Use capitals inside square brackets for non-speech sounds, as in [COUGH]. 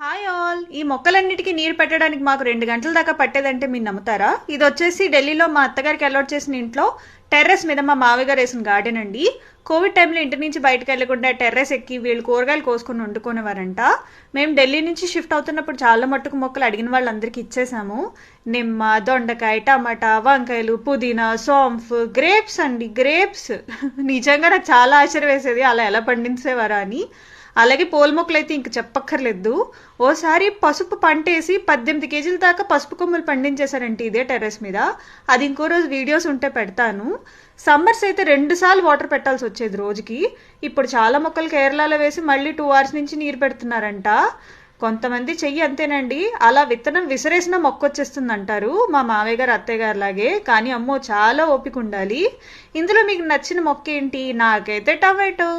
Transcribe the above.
Hi all ఈ మొక్కలన్నిటికీ నీరు పెట్టడానికి మాకు రెండు గంటల దాకా పట్టేదంటే మీరు నమ్ముతారా? ఇది వచ్చేసి ఢిల్లీలో మా అత్తగారికి అలాట్ చేసిన ఇంట్లో టెర్రస్ మీద మా మావయ్యగారు వేసిన గార్డెన్ అండి. కోవిడ్ టైంలో ఇంటి నుంచి బయటకు వెళ్ళకుండా టెర్రస్ ఎక్కి వీళ్ళు కూరగాయలు కోసుకొని వండుకునేవారంట. మేము ఢిల్లీ నుంచి షిఫ్ట్ అవుతున్నప్పుడు చాలా మట్టుకు మొక్కలు అడిగిన వాళ్ళందరికీ ఇచ్చేసాము. నిమ్మ దొండకాయ టమాటా వంకాయలు పుదీనా సోంఫ్ గ్రేప్స్ అండి గ్రేప్స్. [LAUGHS] నిజంగా నాకు చాలా ఆశ్చర్య వేసేది అలా ఎలా పండించేవారా అని. అలాగే పూల మొక్కలు అయితే ఇంక చెప్పక్కర్లేదు. ఓసారి పసుపు పంటేసి పద్దెనిమిది కేజీల దాకా పసుపు కొమ్మలు పండించేశారంటే ఇదే టెర్రస్ మీద. అది ఇంకో రోజు వీడియోస్ ఉంటే పెడతాను. సమ్మర్స్ అయితే రెండుసార్లు వాటర్ పెట్టాల్సి వచ్చేది రోజుకి. ఇప్పుడు చాలా మొక్కలు కేరళలో వేసి మళ్ళీ టూ అవర్స్ నుంచి నీరు పెడుతున్నారంట. కొంతమంది చెయ్యి అంతేనండి. అలా విత్తనం విసిరేసిన మొక్క వచ్చేస్తుంది అంటారు మా మావయ్య గారు అత్తయ్య గారు లాగే. కానీ అమ్మో చాలా ఓపిక ఉండాలి. ఇందులో మీకు నచ్చిన మొక్క ఏంటి? నాకైతే టమాటో.